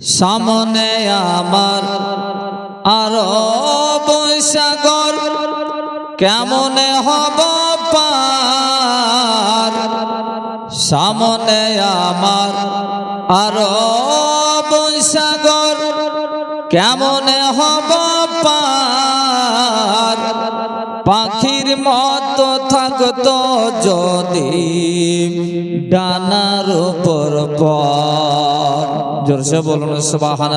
সামনে আমার আরও বৈশাগর কেমনে হব পার? সামনে আমার আরও বৈশাগর কেমনে হব পার? মতো থাকতো যদি ডানার উপর পর। বলুন সুবাহান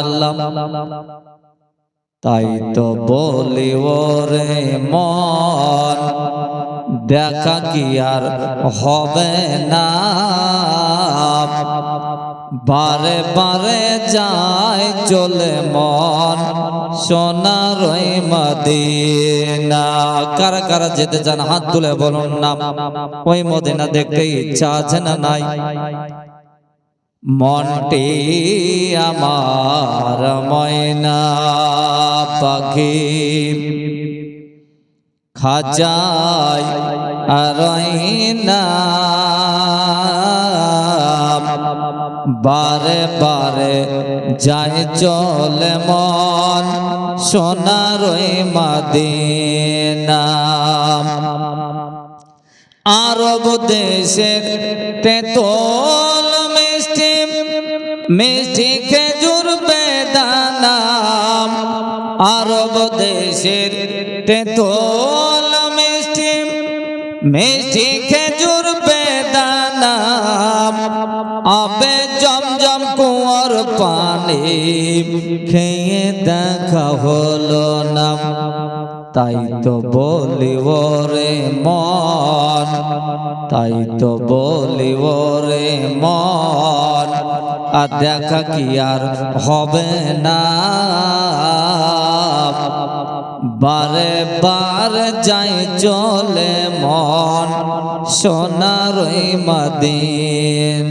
তাই তো বলি, ওরে মন, দেখা কি আর হবে না। বারে বারে যায় চলে মন সোনার মদিনা। কারা কারা যেতে চান হাত তুলে বলুন না ওই মদিনা দেখতে ইচ্ছা আছে না নাই? মনটি আমার ময়না পাখি। খাজাই আরইনা বারে বারে যাই চলে মন সোনার মাদিনা আরব দেশের তেতল মিষ্টি মিষ্টি খেজুর বেদানাম। আরব দেশের তেতল মিষ্টি মিষ্টি খেজুর বেদানাম। আবে জমজম কুয়ার পানি খেয়ে দেখা হলো না। তাই তো বলি, ওরে মন, তাই তো বলি, ওরে মন, আর দেখা কি আর হবে না। বারে বার যাই চলে মন, সোনার মাদিন।